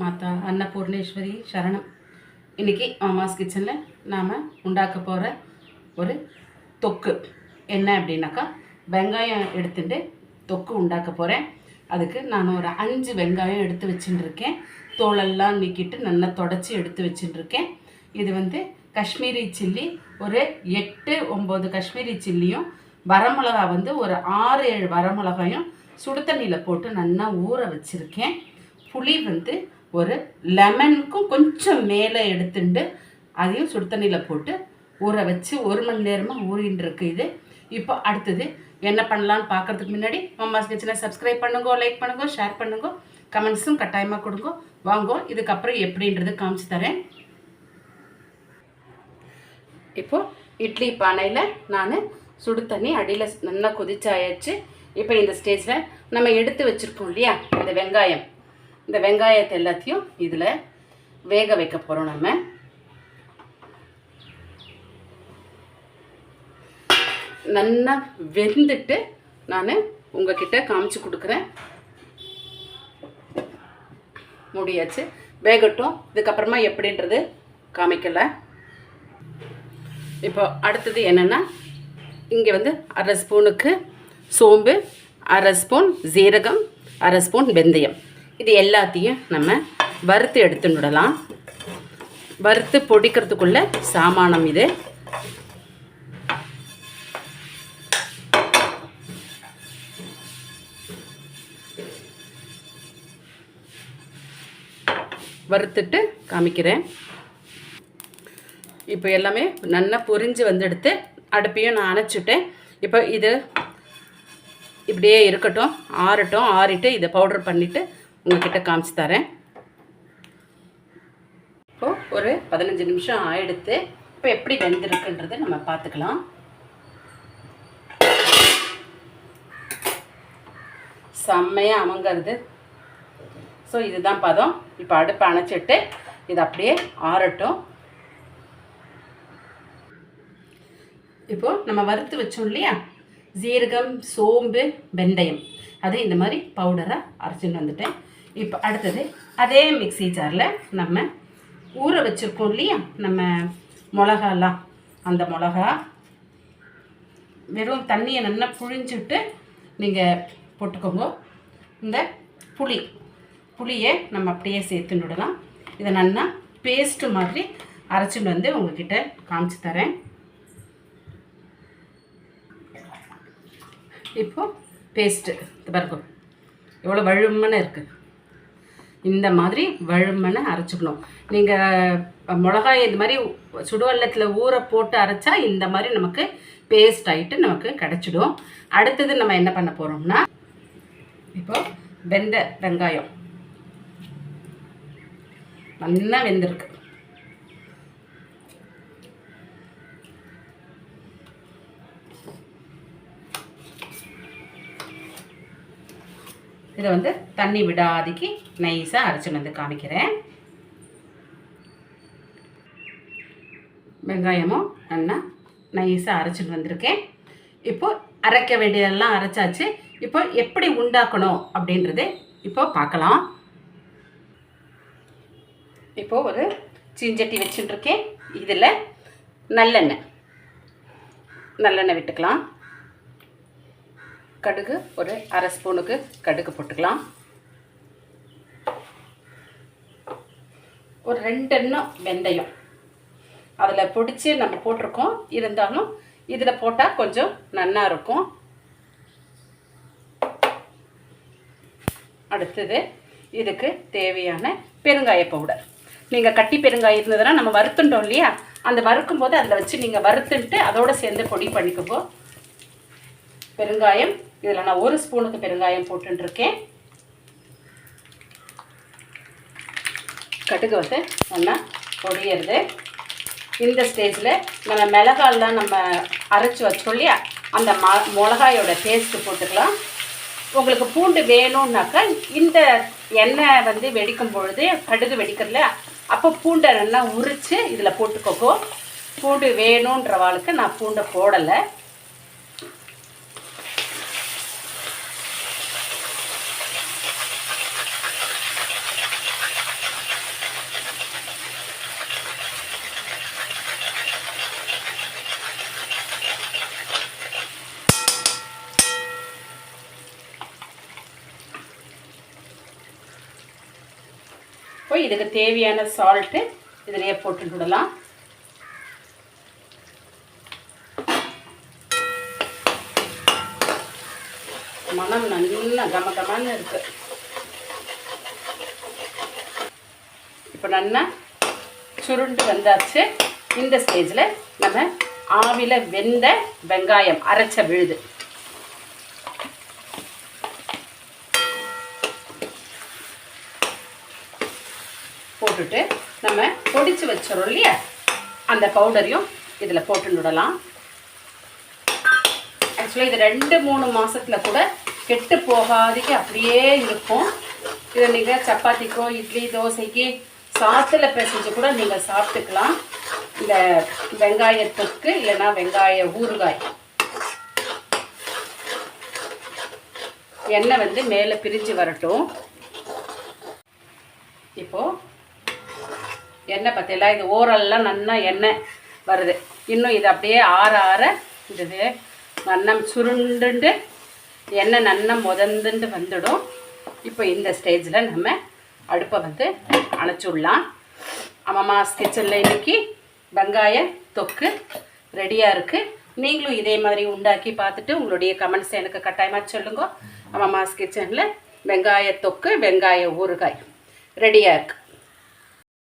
மாதா அன்னபூர்ணேஸ்வரி சரணம். இன்றைக்கி மாமாஸ் கிச்சனில் நாம் உண்டாக்க போகிற ஒரு தொக்கு. என்ன அப்படின்னாக்கா வெங்காயம் எடுத்துட்டு தொக்கு உண்டாக்க போகிறேன் அதுக்கு நான் ஒரு அஞ்சு வெங்காயம் எடுத்து வச்சுட்டுருக்கேன் தோலெல்லாம் நீக்கிட்டு நல்லா தொடச்சி எடுத்து வச்சுட்டுருக்கேன் இது வந்து காஷ்மீரி சில்லி ஒரு எட்டு ஒம்பது காஷ்மீரி சில்லியும் வரமிளகா வந்து ஒரு ஆறு ஏழு வரமிளகாயும் சுடு தண்ணியில் போட்டு நல்லா ஊற வச்சுருக்கேன். புளி வந்து ஒரு லெமனுக்கும் கொஞ்சம் மேலே எடுத்துட்டு அதையும் சுடு தண்ணியில் போட்டு ஊற வச்சு ஒரு மணி நேரமாக ஊறின்னு இருக்கு இது. இப்போ அடுத்தது என்ன பண்ணலான்னு பார்க்கறதுக்கு முன்னாடி மம்மாஸ் கிச்சனை சப்ஸ்கிரைப் பண்ணுங்க லைக் பண்ணுங்க ஷேர் பண்ணுங்க கமெண்ட்ஸும் கட்டாயமாக கொடுங்க. வாங்கோ இதுக்கப்புறம் எப்படின்றது காமிச்சு தரேன். இப்போ இட்லி பானையில் நான் சுடு தண்ணி அடியில் நல்லா கொதிச்சாயாச்சு. இப்போ இந்த ஸ்டேஜில் நம்ம எடுத்து வச்சுருக்கோம் இல்லையா இந்த வெங்காயம். இந்த வெங்காயத்தை எல்லாத்தையும் இதில் வேக வைக்க போகிறோம் நம்ம. நல்லா வெந்துட்டு நான் உங்ககிட்ட காமிச்சு கொடுக்குறேன். முடியாச்சு. வேகட்டும். இதுக்கப்புறமா எப்படின்றது காமிக்கலை. இப்போ அடுத்தது என்னென்னா இங்கே வந்து அரை ஸ்பூனுக்கு சோம்பு அரை ஸ்பூன் ஜீரகம் அரை ஸ்பூன் வெந்தயம். இது எல்லாத்தையும் நம்ம வறுத்து எடுத்து நுடலாம். வறுத்து பொடிக்கிறதுக்குள்ள சாமானம் இது. வறுத்துட்டு காமிக்கிறேன். இப்போ எல்லாமே நல்லா பொரிஞ்சு வந்துடுத்து அடுப்பையும் நான் அணைச்சிட்டேன். இப்போ இது இப்படியே இருக்கட்டும் ஆறட்டும் ஆறிட்டு இதை பவுடர் பண்ணிவிட்டு உங்ககிட்ட காமிச்சு தரேன். இப்போது ஒரு பதினஞ்சு நிமிஷம் ஆயிடுத்து இப்போ எப்படி வெந்திருக்குன்றதை நம்ம பார்த்துக்கலாம். செம்மையாக அமங்கிறது. ஸோ இதுதான் பதம். இப்போ அடுப்பை அணைச்சிட்டு இது அப்படியே ஆறட்டும். இப்போது நம்ம வறுத்து வச்சோம் இல்லையா? ஜீரகம் சோம்பு வெந்தயம். அதை இந்த மாதிரி பவுடராக அரைச்சின்னு வந்துட்டேன். இப்போ அடுத்தது அதே மிக்ஸி ஜாரில் நம்ம ஊற வச்சுருக்கோம் இல்லையா? நம்ம மிளகாலாம். அந்த மிளகா வெறும் தண்ணியை நல்லா புழிஞ்சுட்டு நீங்கள் போட்டுக்கோங்க. இந்த புளி புளியை நம்ம அப்படியே சேர்த்துன்னு விடலாம். இதை நல்லா பேஸ்ட்டு மாதிரி அரைச்சிட்டு வந்து உங்ககிட்ட காமிச்சு தரேன். இப்போது பேஸ்ட்டு பாருங்க. எவ்வளோ வழுமனை இருக்குது இந்த மாதிரி வழுமனை அரைச்சிக்கணும். நீங்கள் மிளகாய் இந்த மாதிரி சுடுவெள்ளத்தில் ஊற போட்டு அரைச்சா இந்த மாதிரி நமக்கு பேஸ்ட் ஆகிட்டு நமக்கு கிடச்சிடும். அடுத்தது நம்ம என்ன பண்ண போகிறோம்னா இப்போ வெந்த வெங்காயம். நல்லா வெந்திருக்கு. இதை வந்து தண்ணி விடாதிக்கு நைஸாக அரைச்சின்னு வந்து காமிக்கிறேன். வெங்காயமும் நல்லா நைஸாக அரைச்சிட்டு வந்திருக்கேன். இப்போது அரைக்க வேண்டியதெல்லாம் அரைச்சாச்சு. இப்போ எப்படி உண்டாக்கணும் அப்படின்றது இப்போ பார்க்கலாம். இப்போ ஒரு சீஞ்சட்டி வச்சுட்டுருக்கேன் இதில் நல்லெண்ணெய். நல்லெண்ணெய் விட்டுக்கலாம். கடுகு ஒரு அரை ஸ்பூனுக்கு கடுகு போட்டுக்கலாம். ஒரு ரெண்டு எண்ணம் வெந்தயம். அதில் பிடிச்சி நம்ம போட்டிருக்கோம். இருந்தாலும் இதில் போட்டால் கொஞ்சம் நல்லா இருக்கும். அடுத்தது இதுக்கு தேவையான பெருங்காய பவுடர் நீங்கள் கட்டி பெருங்காயம் இருந்ததுன்னா நம்ம வறுத்துட்டோம் இல்லையா? அந்த வறுக்கும் போது அதில் வச்சு நீங்கள் வறுத்துட்டு அதோடு சேர்ந்து பொடி பண்ணிக்குவோம் பெருங்காயம் இதில் நான் ஒரு ஸ்பூனுக்கு பெருங்காயம் போட்டுருக்கேன் கடுகு வந்து நல்லா பொடியிறது. இந்த ஸ்டேஜில் நம்ம மிளகாலாம் நம்ம அரைச்சி வச்சோம் இல்லையா? அந்த ம மிளகாயோட டேஸ்ட்டு போட்டுக்கலாம். உங்களுக்கு பூண்டு வேணும்னாக்கா இந்த எண்ணெய் வந்து வெடிக்கும் பொழுது கடுகு வெடிக்கிறதுல அப்போ பூண்டை நல்லா உரித்து இதில் போட்டுக்கோக்கோ. பூண்டு வேணுன்ற வாழ்க்கை நான் பூண்டை போடலை. இப்போ இதுக்கு தேவையான சால்ட்டு இதிலேயே போட்டு விடலாம். மனம் நல்லா கம கமன்னு இருக்கு. இப்போ நல்லா சுருண்டு வந்தாச்சு. இந்த ஸ்டேஜில் நம்ம ஆவில வெந்த வெங்காயம் அரைச்ச விழுது. போட்டுட்டு நம்ம பொடிச்சு வச்சிடறோம் இல்லையா? அந்த பவுடரையும் இதில் போட்டு விடலாம். ஆக்சுவலாக இது ரெண்டு மூணு மாதத்தில் கூட கெட்டு போகாதீங்க. அப்படியே இருக்கும். இதை நீங்கள் சப்பாத்திக்கோ இட்லி தோசைக்கு சாத்தில் பிசைஞ்சு கூட நீங்கள் சாப்பிட்டுக்கலாம். இந்த வெங்காயத்துக்கு இல்லைன்னா வெங்காய ஊறுகாய். எண்ணெய் வந்து மேலே பிரிஞ்சு வரட்டும் இப்போது எண்ணெய் பார்த்தீங்களா இது ஓரெல்லாம் நல்லா எண்ணெய் வருது. இன்னும் இது அப்படியே ஆற ஆற இது நன்னம் சுருண்டுண்டு எண்ணெய் நன்னம் முதந்துண்டு வந்துடும். இப்போ இந்த ஸ்டேஜில் நம்ம அடுப்பை வந்து அணைச்சுடலாம். அம்மா கிச்சனில் இன்றைக்கி வெங்காய தொக்கு ரெடியாக இருக்குது நீங்களும் இதே மாதிரி உண்டாக்கி பார்த்துட்டு உங்களுடைய கமெண்ட்ஸ் எனக்கு கட்டாயமாக சொல்லுங்க. அம்மா கிச்சனில் வெங்காய தொக்கு வெங்காய ஊறுகாய் ரெடியாக இருக்குது